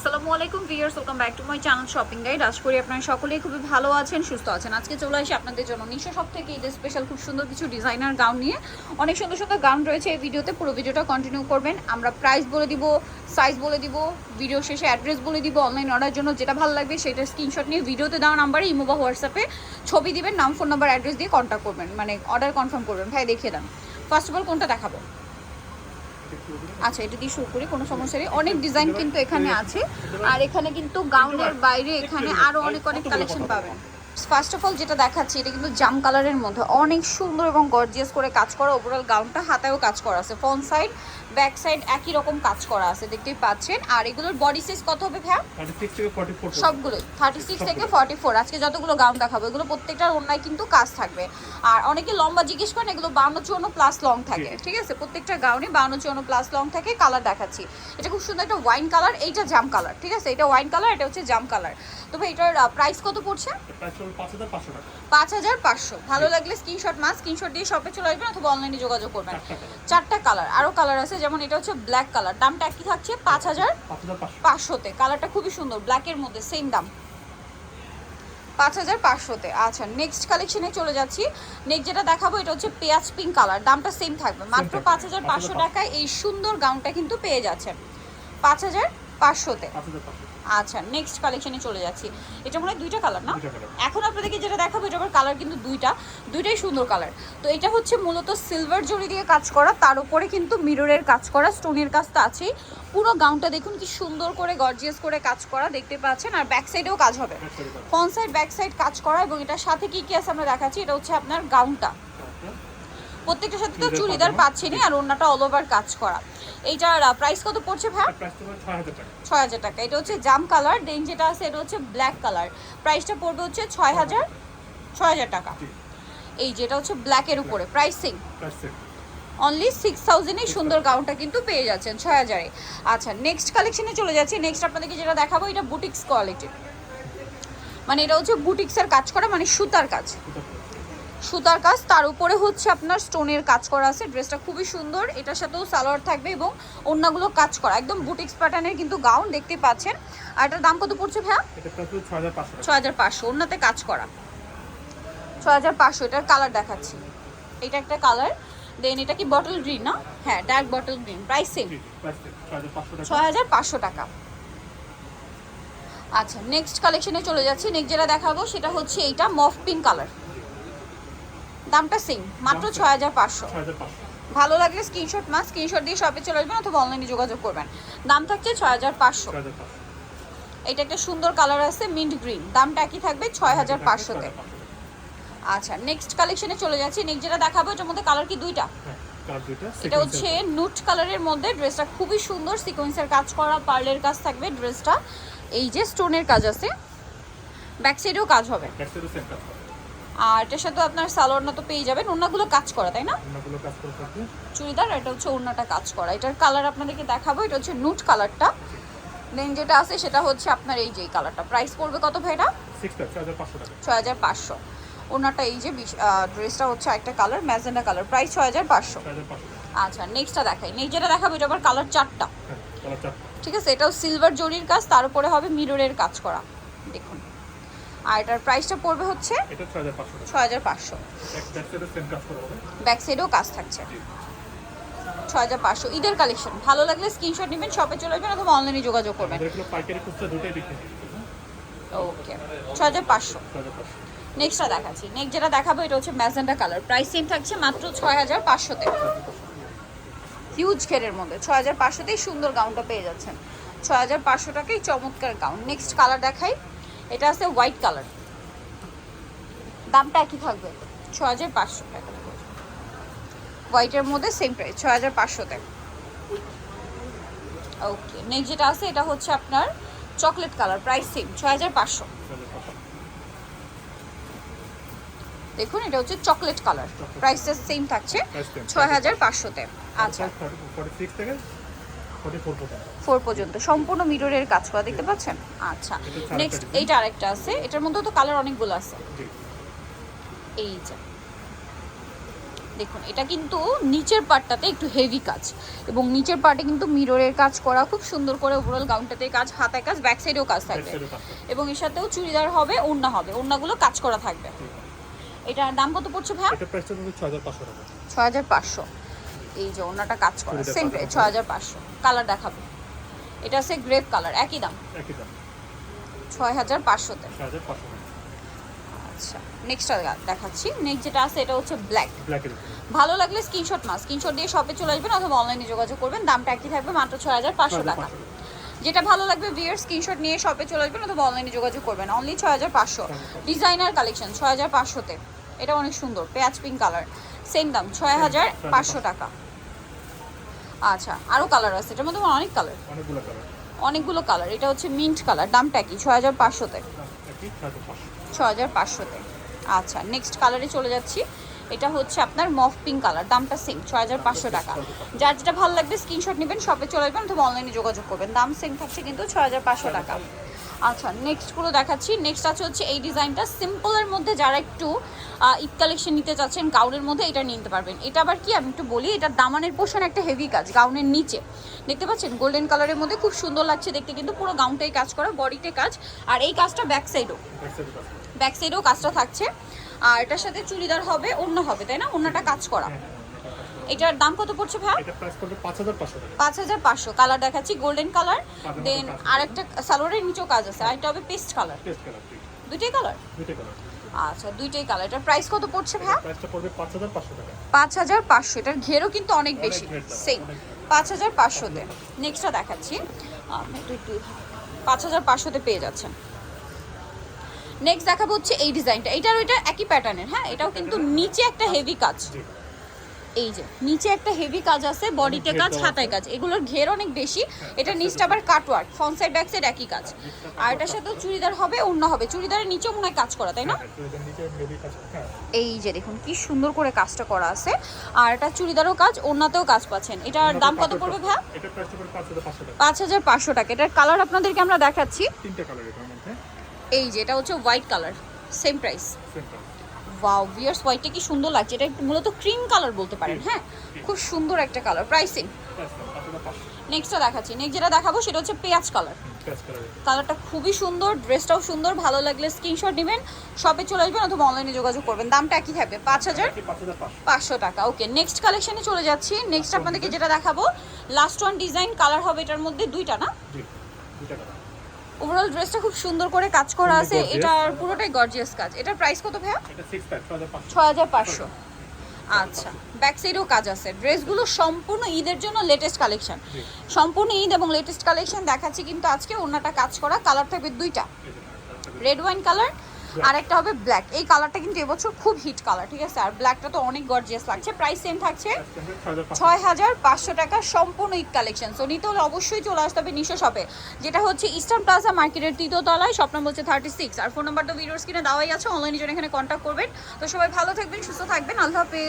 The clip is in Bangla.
আসসালামু আলাইকুম viewers, welcome back to my channel shopping guide. আশা করি আপনারা সকলেই খুবই ভালো আছেন, সুস্থ আছেন। আজকে চলে আসি আপনাদের জন্য নিশো সব থেকে ঈদের স্পেশাল খুব সুন্দর কিছু ডিজাইনার গাউন নিয়ে। অনেক সুন্দর সুন্দর গাউন রয়েছে এই ভিডিওতে, পুরো ভিডিওটা কন্টিনিউ করবেন। আমরা প্রাইস বলে দিব সাইজ বলে দিব ভিডিও শেষে অ্যাড্রেস বলে দিব অনলাইন অর্ডার জন্য যেটা ভালো লাগবে সেটা স্ক্রিনশট নিয়ে ভিডিওতে দেওয়া নাম্বারে ইমো বা হোয়াটসঅ্যাপে ছবি দিবেন, নাম ফোন নাম্বার অ্যাড্রেস দিয়ে কন্ট্যাক্ট করবেন মানে অর্ডার কনফার্ম করবেন। ভাই, দেখিয়ে দেন। ফার্স্ট অফ অল কোনটা দেখাবো? আচ্ছা এটা দিয়ে শুরু করি, কোনো সমস্যা নেই। অনেক ডিজাইন কিন্তু এখানে আছে। আর এখানে কিন্তু গাউনের বাইরে এখানে আরও অনেক অনেক কালেকশন পাবেন। ফার্স্ট অফ অল যেটা দেখাচ্ছি এটা কিন্তু জাম কালারের মধ্যে। অনেক সুন্দর এবং গর্জিয়াস করে কাজ করা ওভারঅল গাউনটা হাতেও কাজ করা আছে। ফ্রন্ট সাইড ব্যাক সাইড একই রকম কাজ করা আছে দেখতেই পাচ্ছেন। আর এগুলোর বডি সাইজ কত হবে ভ্যা 36 থেকে 44 সবগুলো। থার্টি সিক্স থেকে ফর্টি ফোর আজকে যতগুলো গাউন দেখাবো এগুলো প্রত্যেকটার অন্যায় কিন্তু কাজ থাকবে। আর অনেকে লম্বা জিজ্ঞেস করেন এগুলো বাউন্ন চুয়ান্ন প্লাস লং থাকে ঠিক আছে? প্রত্যেকটা গাউনে বাউন্ন চুয়ান্ন প্লাস লং থাকে। কালার দেখাচ্ছি। এটা খুব সুন্দর একটা ওয়াইন কালার এইটা জাম কালার ঠিক আছে? এটা ওয়াইন কালার এটা হচ্ছে জাম কালার তবে এটার প্রাইস কত পড়ছে? প্রাইস হলো 5500 টাকা। পাঁচ হাজার পাঁচশো। ভালো লাগলে স্ক্রিনশট মাস স্ক্রিনশট দিয়ে শপে চলে আসবেন অথবা অনলাইনে যোগাযোগ করবেন। চারটা কালার আরও কালার আছে যেমন এটা হচ্ছে ব্ল্যাক কালার দামটা একই থাকছে পাঁচ হাজার পাঁচশোতে কালারটা খুবই সুন্দর ব্ল্যাকের মধ্যে সেম দাম। পাঁচ হাজার পাঁচশোতে। আচ্ছা নেক্সট কালেকশনে চলে যাচ্ছি। নেক্সট যেটা দেখাবো এটা হচ্ছে পেঁয়াজ পিঙ্ক কালার দামটা সেম থাকবে। মাত্র পাঁচ হাজার পাঁচশো টাকায় এই সুন্দর গাউনটা কিন্তু পেয়ে যাচ্ছেন। পাঁচ হাজার পাঁচশোতে। আচ্ছা নেক্সট কালেকশনে চলে যাচ্ছি। এটা মনে হয় দুইটা কালার না? এখন আপনাদেরকে যেটা দেখাবো এটা আবার কালার কিন্তু দুইটা দুইটাই সুন্দর কালার তো এটা হচ্ছে মূলত সিলভার জরি দিয়ে কাজ করা তার উপরে কিন্তু মিররের কাজ করা স্টোনের কাজটা আছেই। পুরো গাউনটা দেখুন কি সুন্দর করে গর্জিয়াস করে কাজ করা দেখতে পাচ্ছেন আর ব্যাক সাইডেও কাজ হবে। কাজ। ফ্রন্ট সাইড ব্যাক সাইড কাজ করা এবং এটার সাথে কি কি আছে আমরা দেখাচ্ছি এটা হচ্ছে আপনার গাউনটা প্রত্যেকটার সাথে তো চুড়িদার। পাচ্ছেনই আর অন্যটা অল ওভার কাজ করা। এইটার প্রাইস কত পড়ছে ভাই এর প্রাইস হলো 6000 টাকা। ছয় হাজার টাকা। এটা হচ্ছে জাম কালার দেন যেটা আছে এটা হচ্ছে ব্ল্যাক কালার প্রাইসটা পড়বে হচ্ছে ছয় হাজার ছয় হাজার টাকা। এই যেটা হচ্ছে ব্ল্যাকের উপরে প্রাইসিং অনলি সিক্স থাউজেন্ডেই সুন্দর গাউনটা কিন্তু পেয়ে যাচ্ছেন ছয় হাজারে। আচ্ছা নেক্সট কালেকশনে চলে যাচ্ছি। নেক্সট আপনাদেরকে যেটা দেখাবো এটা বুটিক্স কোয়ালিটি মানে এটা হচ্ছে বুটিক্সের কাজ করা মানে সুতার কাজ। সুতার কাজ তার উপরে হচ্ছে আপনার স্টোনের কাজ করা আছে। ড্রেসটা খুবই সুন্দর এটার সাথেও সালোয়ার থাকবে এবং অন্যগুলো কাজ করা। একদম বুটিক্স প্যাটার্নের কিন্তু গাউন দেখতে পাচ্ছেন। আর এটার দাম কত পড়ছে ভাইয়া? এটা প্রাইস হলো 6500 টাকা। ছয় হাজার পাঁচশো অন্যতে কাজ করা। ছয় হাজার পাঁচশো এটার কালার দেখাচ্ছি। এটা একটা কালার দেন এটা কি বটল গ্রিন না? হ্যাঁ dark bottle green price same জি প্রাইস সেম 6500 ছয় হাজার পাঁচশো টাকা। আচ্ছা নেক্সট কালেকশনে চলে যাচ্ছি। নেক্সট যেটা দেখাবো সেটা হচ্ছে এইটা মফ পিঙ্ক কালার দামটা সেম মাত্র ছয় হাজার পাঁচশো। ভালো লাগলে স্ক্রিনশট মাস স্ক্রিনশট দিয়ে শপে চলে আসবেন অথবা অনলাইনে যোগাযোগ করবেন। দাম থাকছে ছয় হাজার পাঁচশো। এটা একটা সুন্দর কালার আছে মিন্ট গ্রিন দামটা একই থাকবে ছয় হাজার পাঁচশোতে। আচ্ছা নেক্সট কালেকশনে চলে যাচ্ছি। নেক্সট যেটা দেখাবো এটার মধ্যে কালার কি দুইটা? হ্যাঁ এটা হচ্ছে নুট কালারের মধ্যে। ড্রেসটা খুবই সুন্দর সিকোয়েন্সের কাজ করা পার্লের কাজ থাকবে ড্রেসটা এই যে স্টোনের কাজ আছে। ব্যাক সাইডেও কাজ হবে। ব্যাক সাইডে সেম কাজ করে আর এটার সাথে আপনার সালোয়ার না তো পেয়ে যাবেন অন্যগুলো কাজ করা তাই না? কাজ করে থাকবে চুড়িদার এটা হচ্ছে অন্যটা কাজ করা। এটার কালার আপনাদেরকে দেখাবো এটা হচ্ছে নুট কালারটা দেন যেটা আছে সেটা হচ্ছে আপনার এই যে কালারটা প্রাইস পড়বে কত ভাইটা 6 6500 টাকা। ছয় হাজার পাঁচশো। ওনাটা এই যে ড্রেসটা হচ্ছে একটা কালার ম্যাজেন্ডা কালার প্রাইস ছয় হাজার পাঁচশো। 6500 আচ্ছা নেক্সটটা দেখাই। নেক্সট যেটা দেখাবো এটা আবার কালার চারটা হ্যাঁ কালার চারটা ঠিক আছে এটাও সিলভার জরির কাজ তার উপরে হবে মিররের কাজ করা। দেখুন। আর এটার প্রাইসটা পড়বে হচ্ছে এটা 6500 টাকা। ছয় হাজার পাঁচশো। ব্যাক সাইডেও কাজ থাকছে। ছয় হাজার পাঁচশো। ঈদের কালেকশন ভালো লাগলে স্ক্রিনশট নেবেন শপে চলে যাবেন অথবা অনলাইনে যোগাযোগ করবেন। ওকে ছয় হাজার পাঁচশো। 6500 নেক্সটটা দেখাচ্ছি। নেক্সট যেটা দেখাবো এটা হচ্ছে ম্যাজেন্ডা কালার প্রাইস সেম থাকছে মাত্র ছয় হাজার পাঁচশোতে। হিউজ ঘেরের মধ্যে। ছয় হাজার পাঁচশোতেই সুন্দর গাউনটা পেয়ে যাচ্ছেন। ছয় হাজার পাঁচশো টাকাই চমৎকার গাউন নেক্সট কালার দেখাই। এটা আছে হোয়াইট কালার দামটা একই থাকবে ছ হাজার পাঁচশো টাকা। হোয়াইটের মধ্যে সেম প্রাইস ছ হাজার পাঁচশোতে ওকে নেক্সট যেটা আছে এটা হচ্ছে আপনার চকলেট কালার প্রাইস সেম ছ হাজার পাঁচশো। দেখুন এটা হচ্ছে চকলেট কালার প্রাইসটা সেম থাকছে। ছয় হাজার পাঁচশোতে। আচ্ছা 46 থেকে 44 পর্যন্ত ফোর পর্যন্ত। সম্পূর্ণ মিররের কাজ করা দেখতে পাচ্ছেন? আচ্ছা। নেক্সট। এইটা আরেকটা আছে। এটার মধ্যে তো কালার অনেকগুলো আছে। এই যে। দেখুন এটা কিন্তু নিচের পার্টটাতে একটু হেভি কাজ। এবং নিচের পার্টে কিন্তু মিররের কাজ করা খুব সুন্দর করে ওভারঅল গাউনটাতে কাজ হাতায় কাজ ব্যাক সাইডেও কাজ থাকবে। এবং এর সাথেও চুড়িদার হবে ওড়না হবে। ওড়নাগুলো কাজ করা থাকবে। এটার দাম কত পড়ছে ভাই এটা হাজার পাঁচশো টাকা। ছয় হাজার পাঁচশো। এই যে ওড়নাটা কাজ করা। Same price. ছয় হাজার পাঁচশো। কালার দেখাবে। এটা আছে গ্রেপ কালার একই দাম। একই দাম। ছয় হাজার পাঁচশোতে আচ্ছা নেক্সটটা দেখাচ্ছি। নেক্সট যেটা আছে এটা হচ্ছে ব্ল্যাক ভালো লাগলে স্ক্রিনশট মাস স্ক্রিনশট দিয়ে শপে চলে আসবেন অথবা অনলাইনে যোগাযোগ করবেন। দামটা একই থাকবে মাত্র ছয় হাজার পাঁচশো টাকা। যেটা ভালো লাগবে বিয়ার স্ক্রিনশট নিয়ে শপে চলে আসবেন অথবা অনলাইনে যোগাযোগ করবেন। অনলি ছয় হাজার পাঁচশো। ডিজাইনার কালেকশন ছয় হাজার পাঁচশোতে। এটা অনেক সুন্দর পেঁয়াজ পিঙ্ক কালার সেম দাম ছয় হাজার পাঁচশো টাকা। আচ্ছা আরও কালার আছে এটার মধ্যে অনেক কালার অনেকগুলো কালার এটা হচ্ছে মিন্ট কালার দামটা কি ছয় হাজার পাঁচশোতে। ছয় হাজার পাঁচশোতে। আচ্ছা নেক্সট কালারে চলে যাচ্ছি। এটা হচ্ছে আপনার মফ পিঙ্ক কালার দামটা সেম ছ হাজার পাঁচশো টাকা। যার যেটা ভালো লাগবে স্ক্রিনশট নেবেন শপে চলে আসবেন অথবা অনলাইনে যোগাযোগ করবেন। দাম সেম থাকছে কিন্তু ছ হাজার পাঁচশো টাকা। আচ্ছা নেক্সটগুলো দেখাচ্ছি। নেক্সট আছে হচ্ছে এই ডিজাইনটা সিম্পলের মধ্যে যারা একটু ঈদ কালেকশন নিতে চাচ্ছেন, গাউনের মধ্যে এটা নিতে পারবেন। এটা আবার কি, আমি একটু বলি, এটা দামানের পোর্শন একটা হেভি কাজ, গাউনের নিচে। দেখতে পাচ্ছেন? গোল্ডেন কালারের মধ্যে খুব সুন্দর লাগছে দেখতে, কিন্তু পুরো গাউনটাই কাজ করা বডিতে কাজ। আর এই কাজটা ব্যাক সাইডও ব্যাক সাইডেও কাজটা থাকছে। আর এটার সাথে চুড়িদার হবে অন্য হবে, তাই না? অন্যটা কাজ করা। এটার দাম কত পড়ছে ভাই এটা প্রাইস পড়বে পাঁচ হাজার পাঁচশো টাকা। পাঁচ হাজার পাঁচশো। কালার দেখাচ্ছি গোল্ডেন কালার দেন আরেকটা সালোয়ারের নিচেও কাজ আছে আর এটা হবে পেস্ট কালার টেস্ট কালার দুইটাই কালার দুইটা কালার আচ্ছা দুইটাই কালার এটার প্রাইস কত পড়ছে ভাই প্রাইসটা পড়বে হাজার পাঁচশো টাকা। পাঁচ হাজার পাঁচশো। এটার ঘেরও কিন্তু অনেক বেশি। সেম অনেক। পাঁচ হাজার পাঁচশোতে নেক্সটটা দেখাচ্ছি। পাঁচ হাজার পাঁচশোতে পেয়ে যাচ্ছেন। নেক্সট দেখাবো হচ্ছে এই ডিজাইনটা এটার ওইটা একই প্যাটার্নের হ্যাঁ? এটাও কিন্তু নিচে একটা হেভি কাজ। এই যে নিচে একটা হেভি কাজ আছে বডিতে কাজ হাতায় কাজ। এগুলোর ঘের অনেক বেশি এটা নিচটা আবার cutwork front side back side একই কাজ। আর এটার সাথেও চুড়িদার হবে অন্য হবে। চুড়িদারের নিচেও মনে হয় কাজ করা তাই না? হ্যাঁ, হ্যাঁ। এই যে দেখুন কি সুন্দর করে কাজটা করা আছে। আর এটা চুড়িদারও কাজ অন্যতেও কাজ পাচ্ছেন। এটার দাম কত পড়বে ভাই পাঁচ হাজার পাঁচশো টাকা। এটার কালার আপনাদেরকে আমরা দেখাচ্ছি। এই যে এটা হচ্ছে white colour same price wow viewers হোয়াইটটা কি সুন্দর লাগছে? এটা একটু মূলত ক্রিম কালার বলতে পারেন হ্যাঁ? খুব সুন্দর একটা কালার প্রাইসিং নেক্সটটা দেখাচ্ছি। নেক্সট যেটা দেখাবো সেটা হচ্ছে পেঁয়াজ কালার কালারটা খুবই সুন্দর ড্রেসটাও সুন্দর ভালো লাগলে স্ক্রিনশট নেবেন শপে চলে আসবেন অথবা অনলাইনে যোগাযোগ করবেন। দামটা একই থাকবে পাঁচ হাজার পাঁচশো। টাকা। ওকে নেক্সট কালেকশনে চলে যাচ্ছি। নেক্সট আপনাদেরকে যেটা দেখাবো লাস্ট ওয়ান ডিজাইন কালার হবে এটার মধ্যে দুইটা না? ওভারঅল ড্রেসটা খুব সুন্দর করে কাজ করা আছে। এটা পুরোটাই গর্জিয়াস কাজ। এটার প্রাইস কত ভাইয়া? ছয় হাজার পাঁচশো। আচ্ছা। ব্যাক সাইডেও কাজ আছে। ড্রেসগুলো সম্পূর্ণ ঈদের জন্য লেটেস্ট কালেকশন সম্পূর্ণ ঈদ এবং লেটেস্ট কালেকশন দেখাচ্ছি কিন্তু আজকে অন্যটা কাজ করা। কালার থাকবে দুইটা। রেড ওয়াইন কালার আর একটা হবে ব্ল্যাক এই কালারটা কিন্তু এবছর খুব হিট কালার ঠিক আছে? আর ব্ল্যাকটা তো অনেক গর্জিয়াস লাগছে। প্রাইস সেম থাকছে ছয় হাজার পাঁচশো টাকা সম্পূর্ণ ঈদ কালেকশন সো নিতে হলে অবশ্যই চলে আসতে হবে নিশো শপে যেটা হচ্ছে ইস্টার্ন প্লাজা মার্কেটের তৃতীয় তলায় শপ বলছে থার্টি সিক্স আর ফোন নাম্বার তো ভিডিওর স্ক্রিনে দেওয়াই আছে অনলাইনে জন্য এখানে কন্ট্যাক্ট করবেন। তো সবাই ভালো থাকবেন, সুস্থ থাকবেন। আল্লাহ হাফেজ।